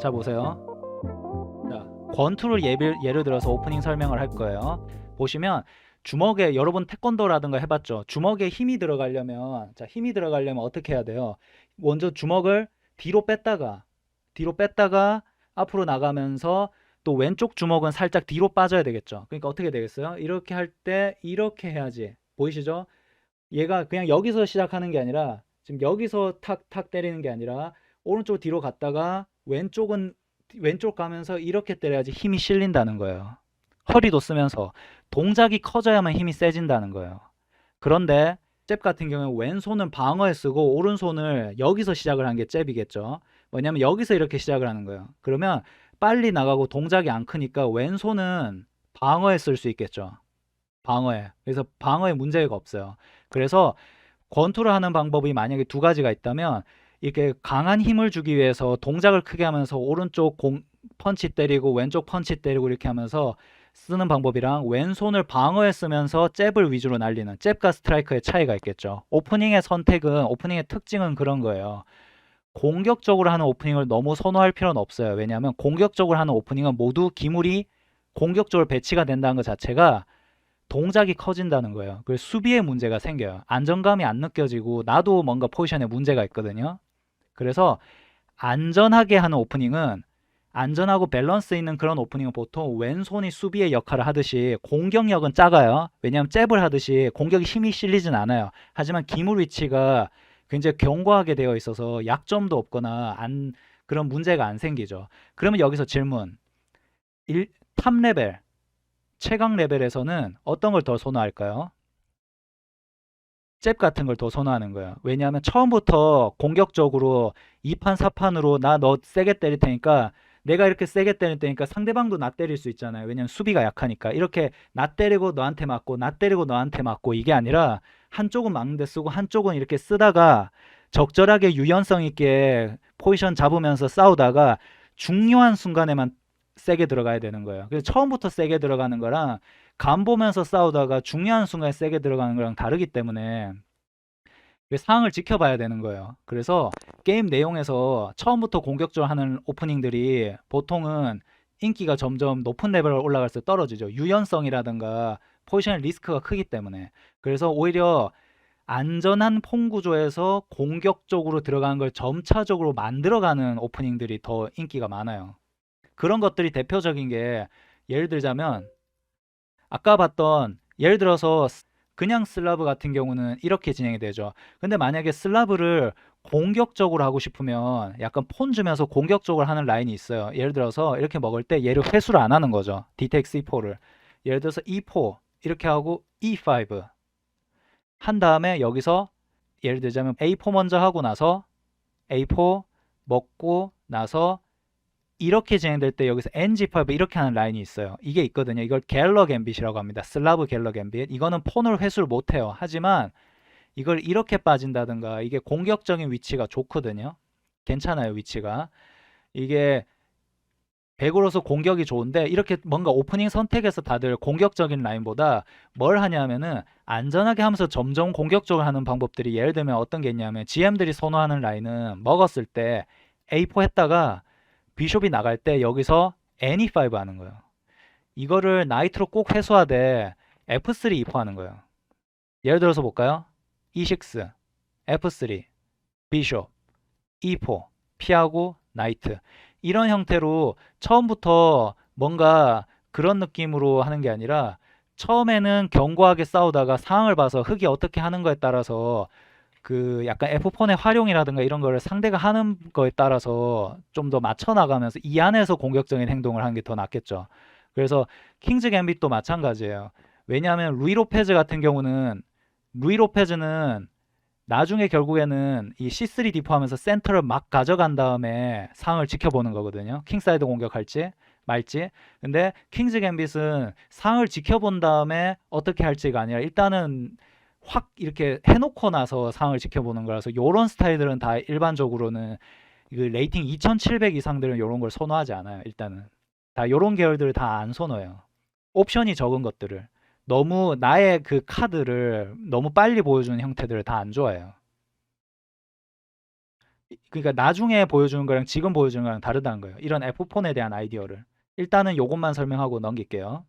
자 보세요. 자 권투를 예를, 예를 들어서 오프닝 설명을 할 거예요. 보시면 주먹에 여러분 태권도라든가 해봤죠. 주먹에 힘이 들어가려면 자 힘이 들어가려면 어떻게 해야 돼요? 먼저 주먹을 뒤로 뺐다가 뒤로 뺐다가 앞으로 나가면서 또 왼쪽 주먹은 살짝 뒤로 빠져야 되겠죠. 그러니까 어떻게 되겠어요? 이렇게 할 때 이렇게 해야지. 보이시죠? 얘가 그냥 여기서 시작하는 게 아니라 지금 여기서 탁탁 때리는 게 아니라 오른쪽 뒤로 갔다가 왼쪽은 왼쪽 가면서 이렇게 때려야지 힘이 실린다는 거예요. 허리도 쓰면서 동작이 커져야만 힘이 세진다는 거예요. 그런데 잽 같은 경우에 왼손은 방어에 쓰고 오른손을 여기서 시작을 한 게 잽이겠죠. 뭐냐면 여기서 이렇게 시작을 하는 거예요. 그러면 빨리 나가고 동작이 안 크니까 왼손은 방어에 쓸 수 있겠죠. 방어에. 그래서 방어에 문제가 없어요. 그래서 권투를 하는 방법이 만약에 두 가지가 있다면 이렇게 강한 힘을 주기 위해서 동작을 크게 하면서 오른쪽 공 펀치 때리고 왼쪽 펀치 때리고 이렇게 하면서 쓰는 방법이랑 왼손을 방어에 쓰면서 잽을 위주로 날리는 잽과 스트라이크의 차이가 있겠죠. 오프닝의 선택은 오프닝의 특징은 그런 거예요. 공격적으로 하는 오프닝을 너무 선호할 필요는 없어요. 왜냐하면 공격적으로 하는 오프닝은 모두 기물이 공격적으로 배치가 된다는 것 자체가 동작이 커진다는 거예요. 그래서 수비에 문제가 생겨요. 안정감이 안 느껴지고 나도 뭔가 포지션에 문제가 있거든요. 그래서 안전하게 하는 오프닝은 안전하고 밸런스 있는 그런 오프닝은 보통 왼손이 수비의 역할을 하듯이 공격력은 작아요. 왜냐하면 잽을 하듯이 공격이 힘이 실리진 않아요. 하지만 기물 위치가 굉장히 견고하게 되어 있어서 약점도 없거나 안 그런 문제가 안 생기죠. 그러면 여기서 질문. 1, 탑 레벨, 최강 레벨에서는 어떤 걸 더 선호할까요? 잽 같은 걸 더 선호하는 거예요. 왜냐하면 처음부터 공격적으로 2판, 4판으로 나 너 세게 때릴 테니까 내가 이렇게 세게 때릴 테니까 상대방도 나 때릴 수 있잖아요. 왜냐면 수비가 약하니까. 이렇게 나 때리고 너한테 맞고 나 때리고 너한테 맞고 이게 아니라 한쪽은 막는데 쓰고 한쪽은 이렇게 쓰다가 적절하게 유연성 있게 포지션 잡으면서 싸우다가 중요한 순간에만 세게 들어가야 되는 거예요. 그래서 처음부터 세게 들어가는 거랑 간 보면서 싸우다가 중요한 순간에 세게 들어가는 거랑 다르기 때문에 그 상황을 지켜봐야 되는 거예요. 그래서 게임 내용에서 처음부터 공격적으로 하는 오프닝들이 보통은 인기가 점점 높은 레벨로 올라갈수록 떨어지죠. 유연성이라든가 포지션 리스크가 크기 때문에. 그래서 오히려 안전한 폼 구조에서 공격적으로 들어가는 걸 점차적으로 만들어가는 오프닝들이 더 인기가 많아요. 그런 것들이 대표적인 게 예를 들자면 아까 봤던 예를 들어서 그냥 슬라브 같은 경우는 이렇게 진행이 되죠. 근데 만약에 슬라브를 공격적으로 하고 싶으면 약간 폰 주면서 공격적으로 하는 라인이 있어요. 예를 들어서 이렇게 먹을 때 얘를 회수를 안 하는 거죠. DTX C4를. 예를 들어서 E4 이렇게 하고 E5 한 다음에 여기서 예를 들자면 A4 먼저 하고 나서 A4 먹고 나서 이렇게 진행될 때 여기서 NG5 이렇게 하는 라인이 있어요. 이게 있거든요. 이걸 갤러 갬빗이라고 합니다. 슬라브 갤러 갬빗. 이거는 폰을 회수를 못 해요. 하지만 이걸 이렇게 빠진다든가 이게 공격적인 위치가 좋거든요. 괜찮아요, 위치가. 이게 백으로서 공격이 좋은데 이렇게 뭔가 오프닝 선택에서 다들 공격적인 라인보다 뭘 하냐면은 안전하게 하면서 점점 공격적으로 하는 방법들이 예를 들면 어떤 게 있냐면 GM들이 선호하는 라인은 먹었을 때 A4 했다가 비숍이 나갈 때 여기서 NE5 하는 거예요. 이거를 나이트로 꼭 회수하되 F3 입호하는 거예요. 예를 들어서 볼까요? E6, F3, 비숍, E4, 피하고 나이트. 이런 형태로 처음부터 뭔가 그런 느낌으로 하는 게 아니라 처음에는 견고하게 싸우다가 상황을 봐서 흑이 어떻게 하는 거에 따라서 그 약간 F4의 활용이라든가 이런 거를 상대가 하는 거에 따라서 좀 더 맞춰 나가면서 이 안에서 공격적인 행동을 하는 게 더 낫겠죠. 그래서 킹즈 갬빗도 마찬가지예요. 왜냐하면 루이 로페즈 같은 경우는 루이 로페즈는 나중에 결국에는 이 C3 디포하면서 센터를 막 가져간 다음에 상황을 지켜보는 거거든요. 킹사이드 공격할지 말지. 근데 킹즈 갬빗은 상황을 지켜본 다음에 어떻게 할지가 아니라 일단은 확 이렇게 해놓고 나서 상황을 지켜보는 거라서 요런 스타일들은 다 일반적으로는 그 레이팅 2700 이상들은 요런 걸 선호하지 않아요. 일단은 다 요런 계열들을 다 안 선호해요. 옵션이 적은 것들을 너무 나의 그 카드를 너무 빨리 보여주는 형태들을 다 안 좋아해요. 그러니까 나중에 보여주는 거랑 지금 보여주는 거랑 다르다는 거예요. 이런 F폰에 대한 아이디어를. 일단은 요것만 설명하고 넘길게요.